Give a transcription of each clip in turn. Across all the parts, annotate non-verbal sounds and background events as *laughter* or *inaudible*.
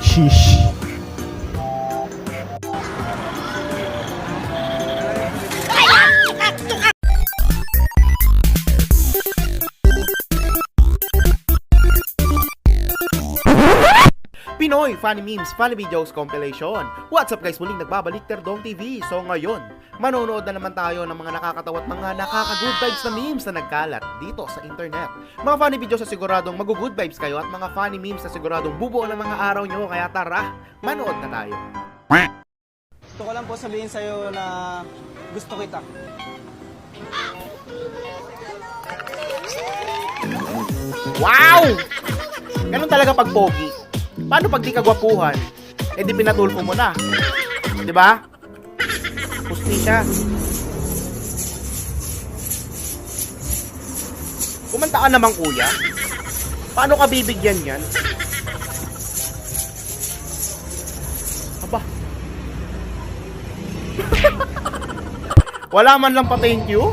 Sheesh. Pinoy Funny Memes, Funny Videos Compilation. What's up guys? Muling nagbabalik Terdong TV. So ngayon, manonood na naman tayo ng mga nakakatawa at mga nakaka-good vibes na memes na nagkalat dito sa internet. Mga funny videos na siguradong mag-good vibes kayo at mga funny memes na siguradong bubuo ng mga araw nyo. Kaya tara, manood na tayo. Gusto ko lang po sabihin sa'yo na gusto kita. Wow! Ganun talaga pag pogi. Paano pag di kagwapuhan? Eh di pinatulpo mo na. Di ba? Pusti siya. Kumanta ka naman kuya. Paano ka bibigyan yan? Aba. Wala man lang pa thank you?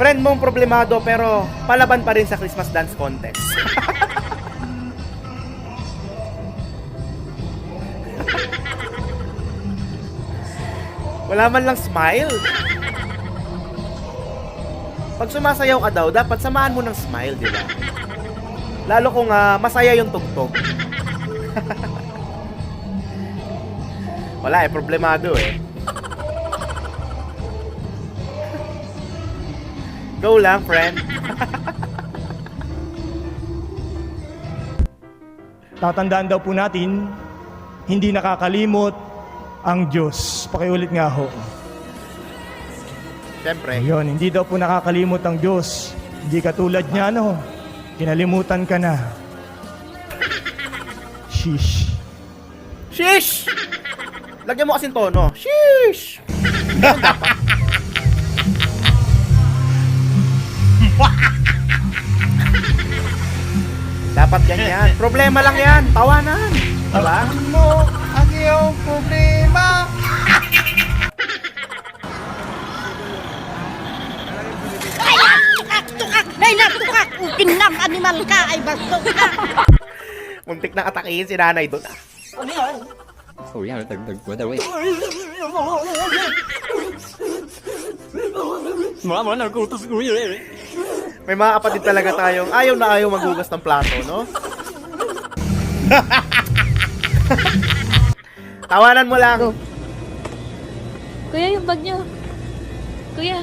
Friend mong problemado pero palaban pa rin sa Christmas dance contest. Wala man lang smile. Pag sumasayaw ka daw, dapat samahan mo ng smile, di ba? Lalo kung ah, masaya yung tugtog. *laughs* Wala eh, problemado eh. *laughs* Go lang, friend. Tatandaan daw po natin, hindi nakakalimot ang Diyos. Pakiulit nga ho. Siyempre. Ayun, hindi daw po nakakalimot ang Diyos. Hindi katulad niya, ano, kinalimutan ka na. Sheesh. Shish! Lagyan mo kasing tono. Shish! Ganun dapat. dapat ganyan. Problema lang yan. Tawanan. Diba? mo ang iyong problema. Tukak! Dahil tukak! Tinam animal ka ay bastos ka! Muntik na atakihin si nanay doon. ah. Ủa ra đừng đừng đừng đừng Mở mở nào cô tôi ngủ như thế May mga kapatid talaga tayong ayaw na ayaw maghugas ng plato, no? *laughs* Tawanan mo lang. Kuya, yung bag niyo. Kuya.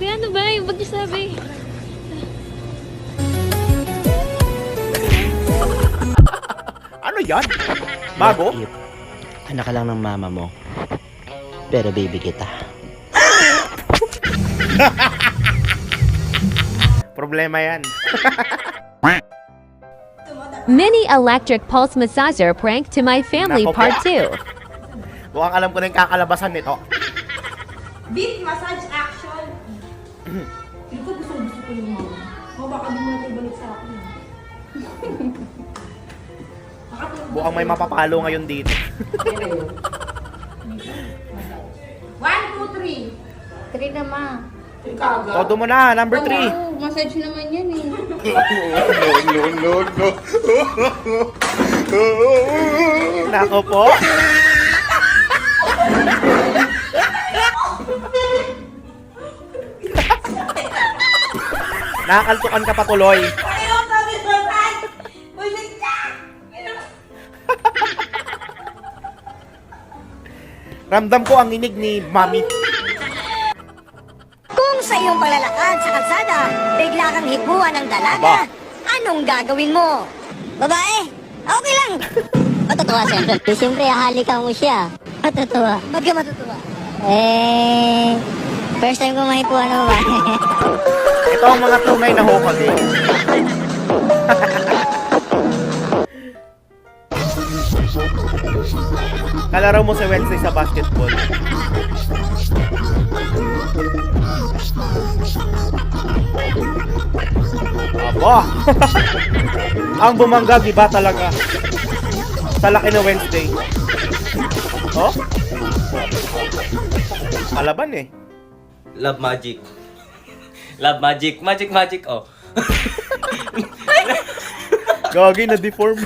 Kuya, ano ba? Yung bag niyo sabi. *laughs* Ano yan? Bago? Anak ka lang ng mama mo. Pero baby kita. *laughs* Problema yan. *laughs* Mini electric pulse massager prank to my family Nako part po. 2. Mukhang alam ko na yung kakalabasan nito. Beat massage action! Hindi ko gusto gusto ko yung mga. O baka di mo na tayo balik sa akin. *laughs* Mukhang may mapapalo ngayon dito. *laughs* One, two, three! Three na ma. Todo mo na, number 3. Oo, massage naman yan eh. Nako po. Nakakaltukan ka pa tuloy. Ramdam ko ang inig ni Mami. Hipuan ng Aba. dalaga, anong gagawin mo? Babae, okay lang. *laughs* Matutuwa siyempre. Eh, siyempre, hahalikan mo siya. Matutuwa. Ba't ka matutuwa? Eh, first time ko mahipuan ng babae. *laughs* Ito ang mga tunay na Hokage. *laughs* Kalaro mo sa Wednesday sa basketball. Aba! *laughs* ang bumanggag iba talaga. Sa laki na Wednesday. Oh? Kalaban eh. Love magic. Love magic. Magic magic oh. Gagi na deform.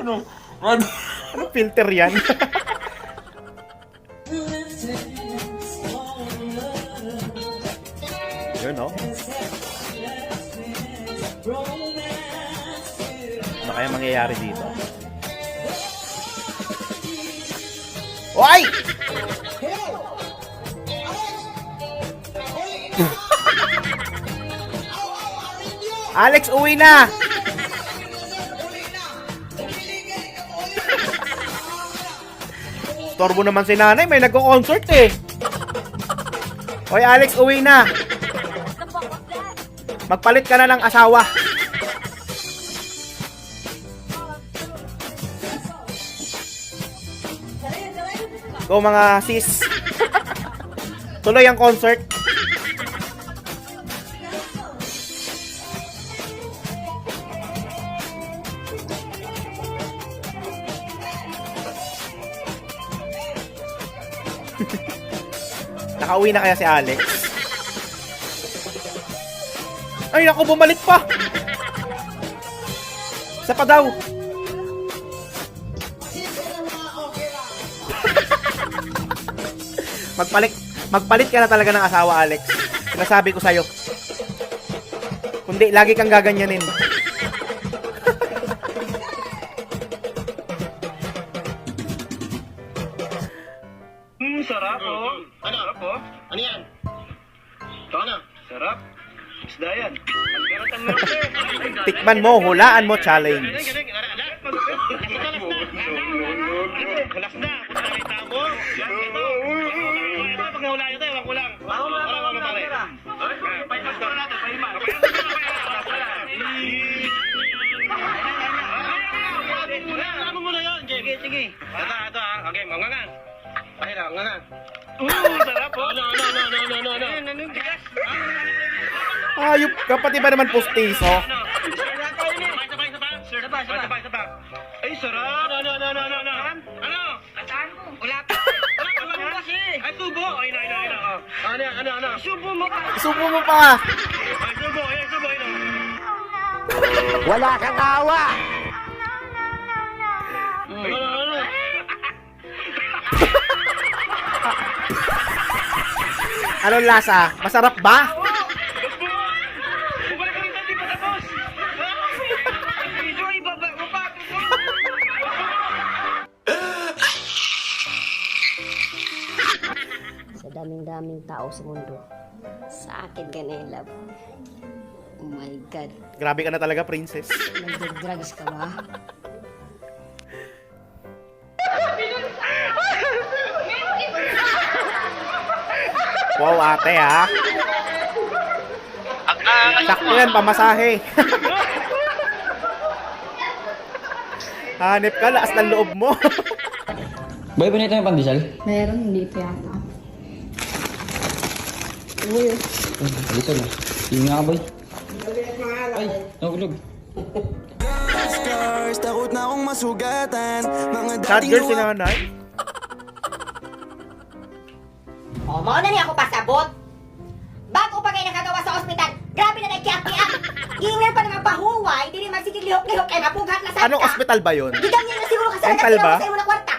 ano? Anong filter yan? *laughs* Kaya mangyayari dito? Oy! *laughs* Alex, uwi na! Storbo naman si nanay, may nagko-concert eh. Hoy Alex, uwi na. Magpalit ka na ng asawa. Go mga sis. Tuloy ang concert. Nakauwi na kaya si Alex? Ay, naku, bumalik pa! Isa pa daw! Magpalit, magpalit ka na talaga ng asawa, Alex. Sinasabi ko sa'yo. Kundi, lagi kang gaganyanin. *laughs* Sarap, oh. Ano? Sarap, oh. Ano yan? Ito na. Sarap. Isda yan. Ang mo, *laughs* Tikman mo, hulaan mo challenge. Mangangan. Oo, sarap, oh. Ano, ano, ano, ano, ano, ano. Ano, ano. Ayop ka, pati ba naman pustiso? Ano? Sabay, sabay, sabay. Sabay, sabay. Sabay. Ay, sarap. Ano, ano, ano, ano, ano? Ano? Ataan mo. Wala pa. Wala pa lang kasi. Ay, tubo. Ay, na, na, na. Oh. Ano, ano, ano? Subo mo pa. Isubo mo pa! Ay, subo. Ay, subo. Ay. Wala kang awa! Ano, ano? Anong lasa? Masarap ba? Sa daming-daming tao sa mundo, sa akin ka na love. Oh my God. Grabe ka na talaga, princess. Nagdag-drugs ka ba? Wow, ate ha. Sakto yan, pamasahe. *laughs* Hanip ka, laas ng loob mo. *laughs* Boy, panito yung pandesal? Meron, hindi pa yata. Pandesal ah. Sige nga boy. Ay, nahulog. Takot na akong masugatan Mga Sad girl si nanay. Mao na niya ako pasabot. Bago pa kayo nakagawa sa ospital, grabe na nagkiyak-kiyak. *laughs* Ingnan pa ng pahuway, di rin magsigig lihok-lihok kay mapughat na sa Anong ospital ba yun? Giganyan na siguro kasi Mental ba? sa imo na kwarta.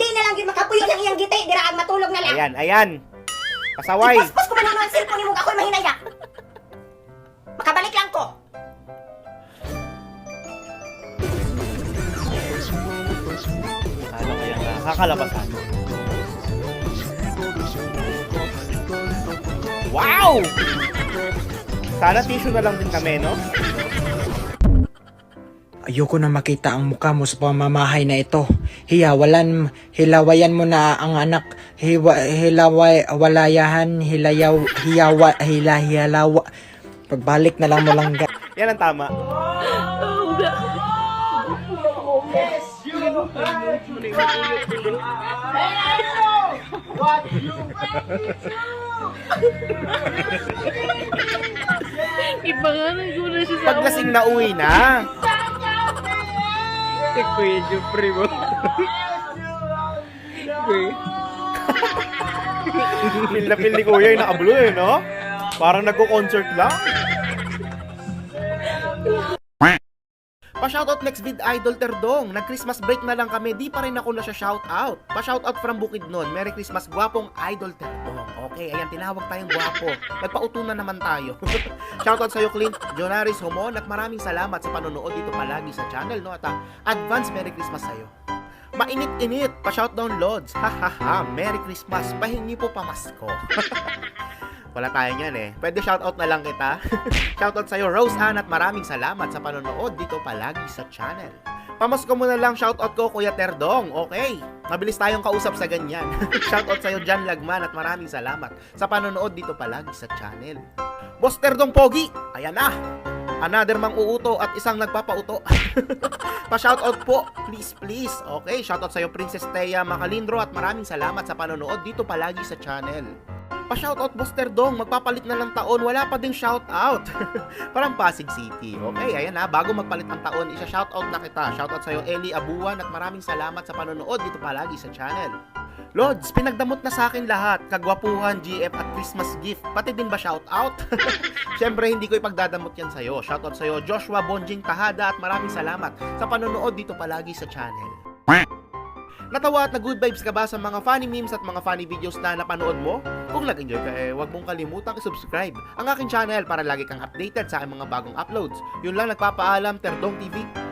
Di na lang yun makapuyo ng iyang gitay, dira ang matulog na lang. Ayan, ayan. Pasaway. Ipaspos ko man ang cellphone mo, ako'y mahinaya. Makabalik lang ko. Ano kaya nakakalabasan? Wow! Sana tissue na lang din kami, no? Ayoko na makita ang mukha mo sa pamamahay na ito. Hiyawalan, hilawayan mo na ang anak. Hiwa, hilaway, walayahan, hilayaw, hiyawa, hila, hiyalawa. Pagbalik na lang mo lang ga. Yan ang tama. Ipangalan ko na siya sa Paglasing na uwi na. Kuya Supremo. Feel na feel ni Kuya yung nakablo eh, no? Parang nagko-concert lang. Pa-shoutout next vid Idol Terdong. Nag-Christmas break na lang kami, di pa rin ako na siya shoutout. Pa-shoutout from Bukidnon. Merry Christmas, gwapong Idol Terdong. Okay, ayan, tinawag tayong gwapo. Nagpauto na naman tayo. *laughs* shoutout sa'yo, Clint, Jonaris Homon, at maraming salamat sa panonood dito palagi sa channel, no? At ah, advance Merry Christmas sa'yo. Mainit-init, pa-shoutdown Lods. Ha ha ha, Merry Christmas, pahingi po pamasko. *laughs* Wala tayo niyan eh. Pwede shoutout na lang kita. *laughs* shoutout sa'yo, Rose Ann, at maraming salamat sa panonood dito palagi sa channel. Pamasko mo na lang shoutout ko, Kuya Terdong. Okay. Mabilis tayong kausap sa ganyan. *laughs* shoutout sa'yo, Jan Lagman, at maraming salamat sa panonood dito palagi sa channel. Boss Terdong Pogi, ayan na. Another mang uuto at isang nagpapauto. *laughs* Pa-shoutout po, please, please. Okay, shoutout sa'yo, Princess Thea Macalindro, at maraming salamat sa panonood dito palagi sa channel. Pa-shoutout Buster Dong, magpapalit na lang taon, wala pa ding shoutout. *laughs* Parang Pasig City. Okay, ayan na, bago magpalit ng taon, isa shoutout na kita. Shoutout sa'yo Eli Abuan at maraming salamat sa panonood dito palagi sa channel. Lods, pinagdamot na sa akin lahat. Kagwapuhan, GF at Christmas gift. Pati din ba shoutout? *laughs* Siyempre, hindi ko ipagdadamot yan sa'yo. Shoutout sa'yo, Joshua Bonjing Tahada at maraming salamat sa panonood dito palagi sa channel. Natawa at na-good vibes ka ba sa mga funny memes at mga funny videos na napanood mo? Kung nag-enjoy ka eh, huwag mong kalimutang i-subscribe ang aking channel para lagi kang updated sa aking mga bagong uploads. Yun lang nagpapaalam, Terdong TV.